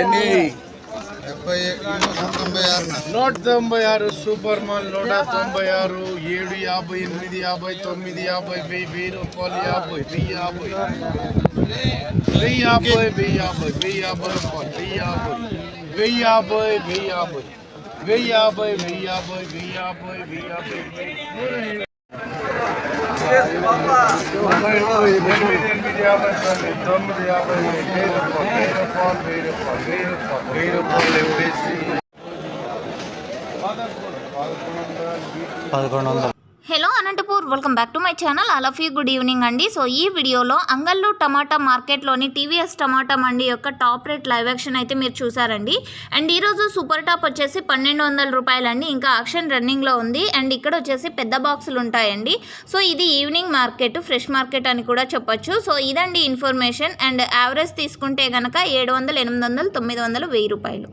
ఎన్ని? నూట తొంభై ఆరు సూపర్ మాల్ నూట తొంభై ఆరు ఏడు యాభై ఎనిమిది యాభై తొమ్మిది యాభై వెయ్యి వెయ్యి రూపాయలు యాభై వెయ్యి యాభై. వెయ్యి యాభై వెయ్యి యాభై వెయ్యి యాభై రూపాయలు వెయ్యి యాభై. వెయ్యి యాభై వెయ్యి యాభై. వెయ్యి యాభై వెయ్యి యాభై వెయ్యి యాభై వెయ్యి యాభై. ఎనిమిది యాభై తొమ్మిది యాభై వెయ్యి రూపాయలు వెయ్యి రూపాయలు వెయ్యి రూపాయలు వెయ్యి రూపాయలు వెయ్యి రూపాయలు పదకొండు వందలు. Welcome back to my channel all of you good evening అండి సో ఈ వీడియోలో అంగల్లు టమాటా మార్కెట్లోని టీవీఎస్ టమాటా మండి యొక్క టాప్ రేట్ లైవ్ యాక్షన్ అయితే మీరు చూసారండి అండ్ ఈరోజు సూపర్ టాప్ వచ్చేసి పన్నెండు వందల రూపాయలండి. ఇంకా ఆక్షన్ రన్నింగ్లో ఉంది. అండ్ ఇక్కడ వచ్చేసి పెద్ద బాక్సులు ఉంటాయండి. సో ఇది ఈవినింగ్ మార్కెట్ ఫ్రెష్ మార్కెట్ అని కూడా చెప్పొచ్చు. సో ఇదండి ఇన్ఫర్మేషన్. అండ్ యావరేజ్ తీసుకుంటే కనుక ఏడు వందలు ఎనిమిది వందలు తొమ్మిది వందలు వెయ్యి రూపాయలు.